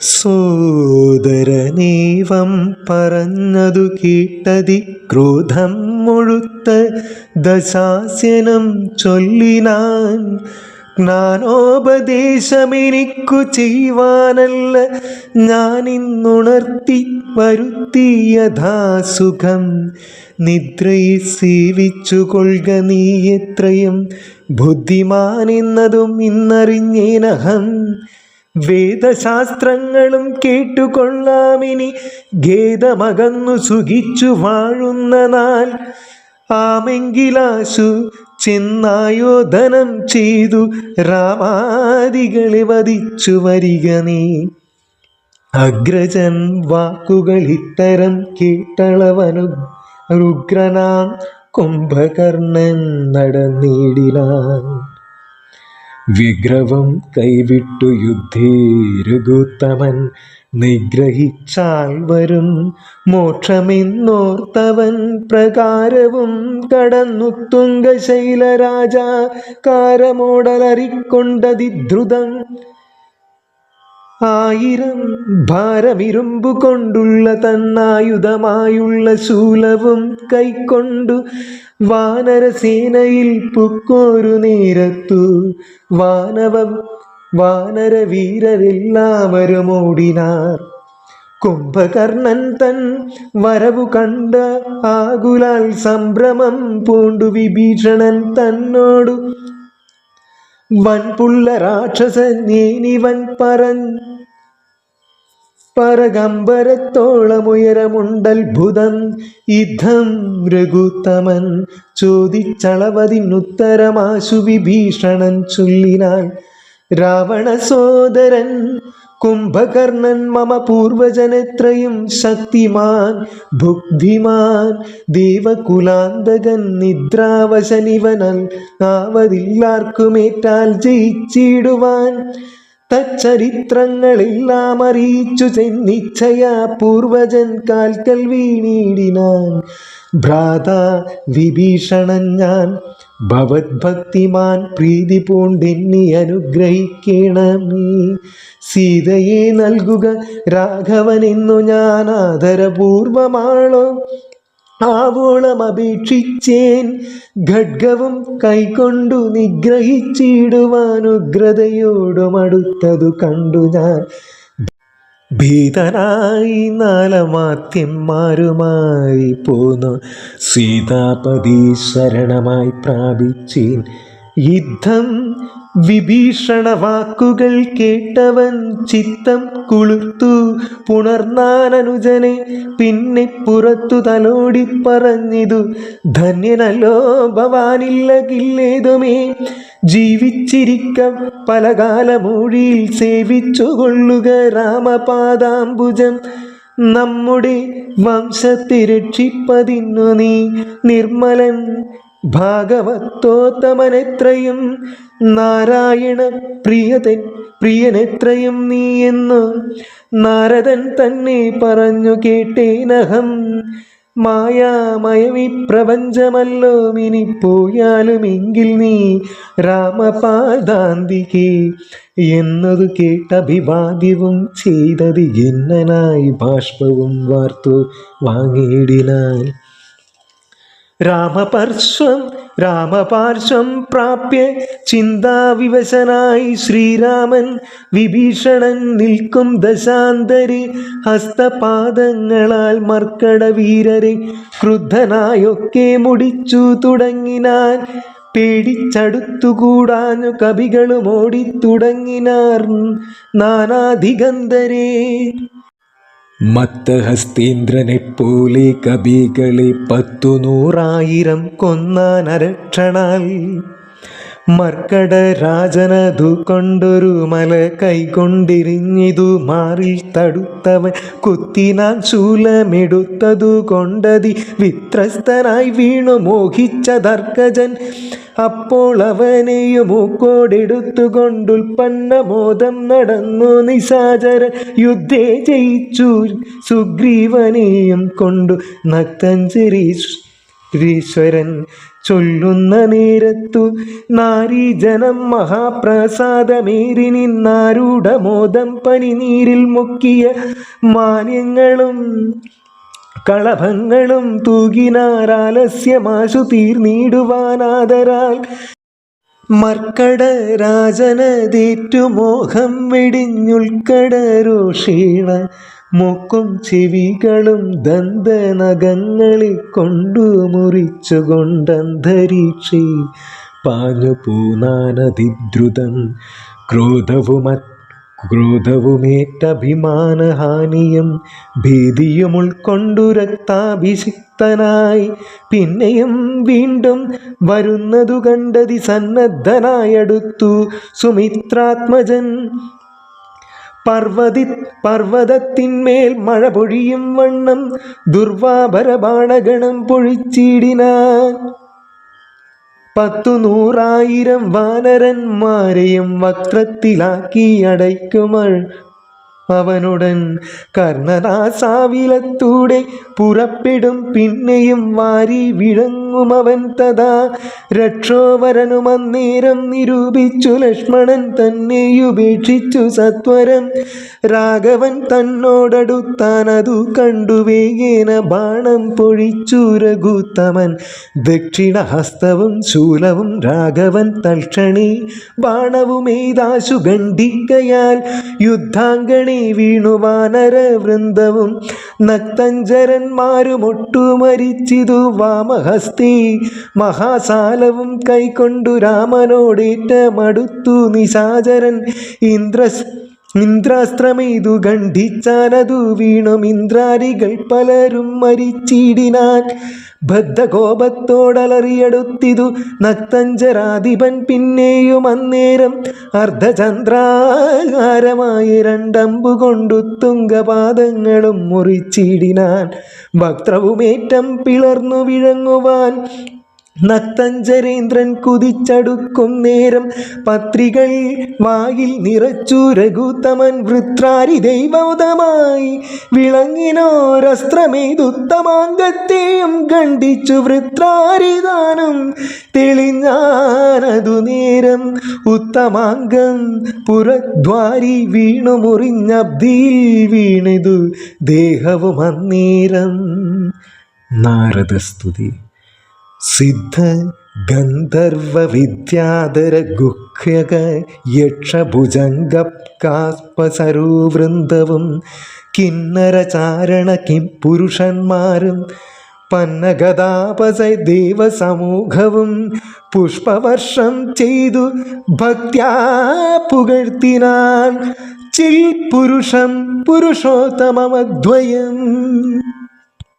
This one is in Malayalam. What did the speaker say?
സോദരനേവം പറഞ്ഞതു കേട്ടതി ക്രോധം മുഴുത്ത ദശാസ്യനം ചൊല്ലിനാൻ ജ്ഞാനോപദേശമെനിക്കു ചെയ്യുവാനല്ല ഞാനിന്നുണർത്തി വരുത്തിയഥാസുഖം നിദ്രയെ സേവിച്ചു കൊള്ളുക നീ എത്രയും ബുദ്ധിമാനെന്നതും ഇന്നറിഞ്ഞേനഹം. വേദശാസ്ത്രങ്ങളും കേട്ടുകൊള്ളാമിനി ഖേദമകന്നു സുഖിച്ചു വാഴുന്ന നാൾ. ആമെങ്കിലാശു ചെന്നായോധനം ചെയ്തു രാമാദികളെ വധിച്ചു വരിക നീ. അഗ്രജൻ വാക്കുകൾ ഇത്തരം കേട്ടളവനു. രുഗ്രനാം കുംഭകർണൻ നടന്നിടിനാൻ വിഗ്രഹം കൈവിട്ടു യുദ്ധേ നിഗ്രഹിച്ചാൽ വരും. മോക്ഷമെന്നോർത്തവൻ പ്രകാരവും കടന്നു തുങ്കശൈലരാജ കാരമോടലറിക്കൊണ്ടതിദ്രുതം. ആയിരം ഭാരമിരുമ്പു കൊണ്ടുള്ള തന്നായുധമായുള്ള ശൂലവും കൈക്കൊണ്ടു വാനരസേനയിൽ പുക്കോരു നേരത്തു. വാനവ വാനര വീരരെല്ലാവരും ഓടിനാർ കുംഭകർണൻ തൻ വരവു കണ്ട ആകുലാൽ സംഭ്രമം പൂണ്ടു വിഭീഷണൻ തന്നോടു. വൻപുള്ള രാക്ഷസൻ നീനിവൻ പറൻ പരകമ്പരത്തോളമുയരമുണ്ടത്ഭുതം യുദ്ധം രഘുത്തമൻ ചോദിച്ചളവതിനുത്തരമാശു വിഭീഷണൻ ചൊല്ലിനാൻ. രാവണ സോദരൻ കുംഭകർണൻ മമ പൂർവജനെത്രയും ശക്തിമാൻ. ഭുക്തിമാൻ ദേവകുലാന്തകൻ നിദ്രാവശനിവനൽ ആവതില്ലാർക്കുമേറ്റാൽ ജയിച്ചിടുവാൻ. തച്ചരിത്രങ്ങളെല്ലാം അറിയിച്ചു ചെന്നിച്ഛയാ പൂർവജൻ കാൽക്കൽ വീണിടിനാൻ. ഭ്രാത വിഭീഷണൻ ഞാൻ ഭവത്ഭക്തിമാൻ പ്രീതി പൂണ്ടെന്നി അനുഗ്രഹിക്കണമേ സീതയെ നൽകുക രാഘവനെന്നു ഞാൻ ആദരപൂർവമാണോ ആവോളം അപേക്ഷിച്ചേൻ. ഖഡ്ഗവും കൈകൊണ്ടു നിഗ്രഹിച്ചിടുവാനുഗ്രതയോടും അടുത്തതു കണ്ടു ഞാൻ. ഭീതനായി നാലമാത്യന്മാരുമായി പോന്നു. സീതാപതി ശരണമായി പ്രാപിച്ചേൻ. യുദ്ധം വിഭീഷണ വാക്കുകൾ കേട്ടവൻ ചിത്തം കുളിർത്തു. പുണർന്നാനനുജനെ പിന്നെ പുറത്തു തലോടി പറഞ്ഞിതു ധന്യനല്ലോ ഭവാനില്ലകില്ലേതുമേ ജീവിച്ചിരിക്ക പലകാലമൂഴിയിൽ സേവിച്ചു കൊള്ളുക രാമപാദാംബുജം. നമ്മുടെ വംശത്തെ രക്ഷിപ്പതിന്നു നീ നിർമ്മലൻ ഭാഗവത്തോത്തമനെത്രയും നാരായണ പ്രിയതൻ പ്രിയനെത്രയും നീ എന്നു നാരദൻ തന്നെ പറഞ്ഞു കേട്ടേനഹം. മായാമയമി പ്രപഞ്ചമല്ലോ ഇനി പോയാലും എങ്കിൽ നീ രാമപാദാന്തികേ എന്നതു കേട്ടഭിവാദ്യവും ചെയ്തത് എന്നനായി ബാഷ്പവും വാർത്തു വാങ്ങിയിടിനാൻ രാമപാർശ്വം രാമപാർശ്വം പ്രാപ്യ ചിന്താവിവശനായി ശ്രീരാമൻ വിഭീഷണൻ നിൽക്കും ദശാന്തരി ഹസ്തപാദങ്ങളാൽ മർക്കട വീരരെ ക്രുദ്ധനായൊക്കെ മുടിച്ചു തുടങ്ങിനാൻ പേടിച്ചടുത്തുകൂടാഞ്ഞു കവികളും ഓടിത്തുടങ്ങിനാർ നാനാധികന്ധരേ. മത്തഹസ്തേന്ദ്രനെപ്പോലെ കവികളെ പത്തു നൂറായിരം കൊന്നാൻ അരക്ഷണാൽ മർക്കട രാജനതു കൊണ്ടൊരു മല കൈകൊണ്ടിരിഞ്ഞിതു മാറിൽ തടുത്തവൻ കുത്തിനാൻ ശൂലമെടുത്തതു കൊണ്ടതി വിത്രസ്തനായി വീണു മോഹിച്ച ദർക്കജൻ അപ്പോൾ അവനെയും മൂക്കോടെടുത്തുകൊണ്ടുൽപ്പന്ന മോദം നടന്നു നിസാചര യുദ്ധേ ജയിച്ചു സുഗ്രീവനെയും കൊണ്ടു നക്തഞ്ചരി ഈശ്വരൻ ചൊല്ലുന്ന നേരത്തു നാരീജനം മഹാപ്രസാദമേറി നിന്നാരൂഢമോദം പനിനീരിൽ മുക്കിയ മാന്യങ്ങളും കളഭങ്ങളും തൂകിനാരാലസ്യമാശു തീർന്നിടുവാനാദരാൽ മർക്കട രാജനതേറ്റു മോഹം വെടിഞ്ഞുൾക്കടരോഷീണ മൂക്കും ചെവികളും ദന്തനഖങ്ങളിൽ കൊണ്ടു മുറിച്ചുകൊണ്ടന്തരീക്ഷി പാഞ്ഞു പൂനാനതിദ്രുതം ക്രോധവുമ ക്രോധവുമേറ്റഭിമാനഹാനിയും ഭീതിയും ഉൾക്കൊണ്ടു രക്താഭിഷിക്തനായി പിന്നെയും വീണ്ടും വരുന്നതു കണ്ടതി സന്നദ്ധനായടുത്തു. സുമിത്രാത്മജൻ പർവതി പർവതത്തിന്മേൽ മഴ പൊഴിയും വണ്ണം ദുർവാഭരബാണഗണം പൊഴിച്ചിടിനാൻ. പത്തു നൂറായിരം വാനരന്മാരെയും വക്രത്തിലാക്കി അടയ്ക്കുമൾ. അവനുടൻ കർണനാസാവിലത്തൂടെ പുറപ്പെടും. പിന്നെയും വാരി വിഴങ്ങുമവൻ തഥാ. രക്ഷോവരനും അന്നേരം നിരൂപിച്ചു ലക്ഷ്മണൻ തന്നെ ഉപേക്ഷിച്ചു സത്വരം. രാഘവൻ തന്നോടടുത്താനതു കണ്ടു വേഗേന ബാണം പൊഴിച്ചു രഘുത്തമൻ. ദക്ഷിണഹസ്തവും ശൂലവും രാഘവൻ തൽക്ഷണി. ബാണവുമേതാശു ഖണ്ഡിക്കയാൽ യുദ്ധാംഗണി വീണു വാനര വൃന്ദവും. നക്തഞ്ചരന്മാരുമൊട്ടു മരിച്ചിതു വാമഹസ്തി. മഹാസാലവും കൈക്കൊണ്ടു രാമനോടേറ്റമടുത്തു നിശാചരൻ. ഇന്ദ്രസ് ഇന്ദ്രാസ്ത്രമെയ്തു ഖണ്ഡിച്ചാനതു വീണും ഇന്ദ്രാരികൾ പലരും മരിച്ചിടിനാൻ. ബദ്ധകോപത്തോടലറിയടുത്തിതു നക്തഞ്ചരാധിപൻ പിന്നെയും അന്നേരം അർദ്ധചന്ദ്രാകാരമായി രണ്ടമ്പു കൊണ്ടു തുങ്കപാദങ്ങളും മുറിച്ചിടിനാൻ. വക്രവുമേറ്റം പിളർന്നു വിഴങ്ങുവാൻ നക്തഞ്ചരേന്ദ്രൻ കുതിച്ചടുക്കും നേരം. പത്രികൾ വായിൽ നിറച്ചു രഘുത്തമൻ വൃത്രാരി ദൈവതമായി വിളങ്ങിനോരസ്ത്രമേതുത്തമാംഗത്തെയും ഖണ്ഡിച്ചു വൃത്രാരിദാനം തെളിഞ്ഞാനതു നേരം ഉത്തമാംഗം പുറദ്വാരി വീണു മുറിഞ്ഞബ്ദിയിൽ വീണിതു ദേഹവും അന്നേരം നാരദസ്തുതി. സിദ്ധ ഗന്ധർവ വിദ്യാധര ഗുഹ്യക യക്ഷഭുജംഗാസ്പസരൂവൃന്ദവും കിന്നരചാരണ കിം പുരുഷന്മാരും പന്നഗതാപസ ദേവസമൂഹവും പുഷ്പവർഷം ചെയ്തു ഭക്ത്യാ പുകഴ്ത്തിനാൻ ചിൽ പുരുഷം പുരുഷോത്തമമദ്വയം.